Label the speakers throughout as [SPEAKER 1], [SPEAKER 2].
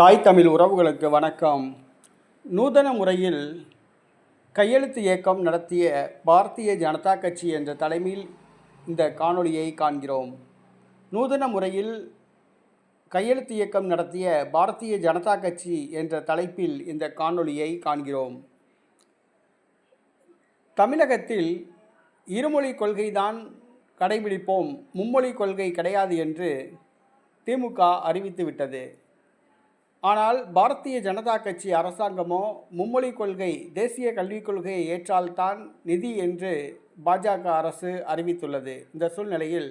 [SPEAKER 1] தாய் தமிழ் உறவுகளுக்கு வணக்கம். நூதன முறையில் கையெழுத்து இயக்கம் நடத்திய பாரதிய ஜனதா கட்சி என்ற தலைமையில் இந்த காணொளியை காண்கிறோம். நூதன முறையில் கையெழுத்து இயக்கம் நடத்திய பாரதிய ஜனதா கட்சி என்ற தலைப்பில் இந்த காணொளியை காண்கிறோம். தமிழகத்தில் இருமொழி கொள்கைதான் கடைபிடிப்போம் மும்மொழி கொள்கை கிடையாது என்று திமுக அறிவித்துவிட்டது. ஆனால் பாரதிய ஜனதா கட்சி அரசாங்கமோ மும்மொழி கொள்கை தேசிய கல்விக் கொள்கையை ஏற்றால்தான் நிதி என்று பாஜக அரசு அறிவித்துள்ளது. இந்த சூழ்நிலையில்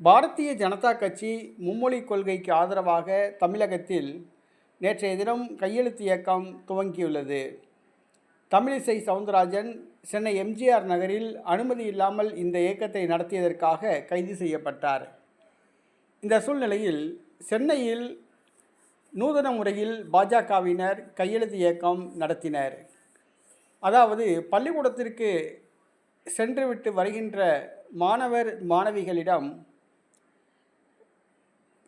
[SPEAKER 1] பாரதிய ஜனதா கட்சி மும்மொழி கொள்கைக்கு ஆதரவாக தமிழகத்தில் நேற்றைய தினம் கையெழுத்து இயக்கம் துவங்கியுள்ளது. தமிழிசை சவுந்தரராஜன் சென்னை எம்ஜிஆர் நகரில் அனுமதி இல்லாமல் இந்த இயக்கத்தை நடத்தியதற்காக கைது செய்யப்பட்டார். இந்த சூழ்நிலையில் சென்னையில் நூதன முறையில் பாஜகவினர் கையெழுத்து இயக்கம் நடத்தினர். அதாவது பள்ளிக்கூடத்திற்கு சென்றுவிட்டு வருகின்ற மாணவர் மாணவிகளிடம்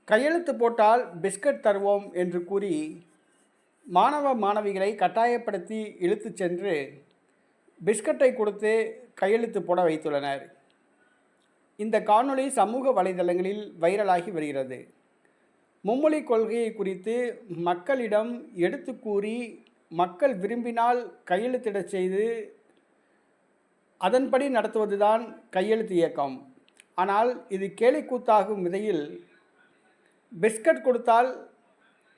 [SPEAKER 1] கையெழுத்து போட்டால் பிஸ்கட் தருவோம் என்று கூறி மாணவ மாணவிகளை கட்டாயப்படுத்தி இழுத்துச் சென்று பிஸ்கட்டை கொடுத்து கையெழுத்து போட வைத்துள்ளனர். இந்த காணொளி சமூக வலைதளங்களில் வைரலாகி வருகிறது. மும்மொழி கொள்கையை குறித்து மக்களிடம் எடுத்து கூறி மக்கள் விரும்பினால் கையெழுத்திடச் செய்து அதன்படி நடத்துவதுதான் கையெழுத்து இயக்கம். ஆனால் இது கேலிக்கூத்தாகும் விதையில் பிஸ்கட் கொடுத்தால்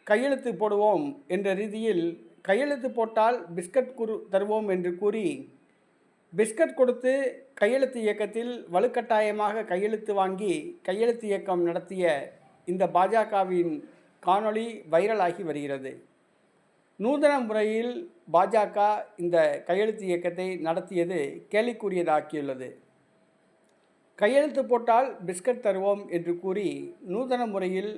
[SPEAKER 1] கையெழுத்து போடுவோம் என்ற ரீதியில் கையெழுத்து போட்டால் பிஸ்கட் குரு தருவோம் என்று கூறி பிஸ்கட் கொடுத்து கையெழுத்து இயக்கத்தில் வலுக்கட்டாயமாக கையெழுத்து வாங்கி கையெழுத்து இயக்கம் நடத்திய இந்த பாஜகவின் காணொளி வைரலாகி வருகிறது. நூதன முறையில் பாஜக இந்த கையெழுத்து இயக்கத்தை நடத்தியது கேலிக்குரியதாக்கியுள்ளது கையெழுத்து போட்டால் பிஸ்கட் தருவோம் என்று கூறி நூதன முறையில்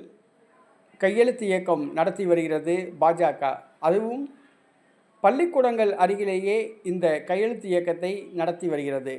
[SPEAKER 1] கையெழுத்து இயக்கம் நடத்தி வருகிறது பாஜக. அதுவும் பள்ளிக்கூடங்கள் அருகிலேயே இந்த கையெழுத்து இயக்கத்தை நடத்தி வருகிறது.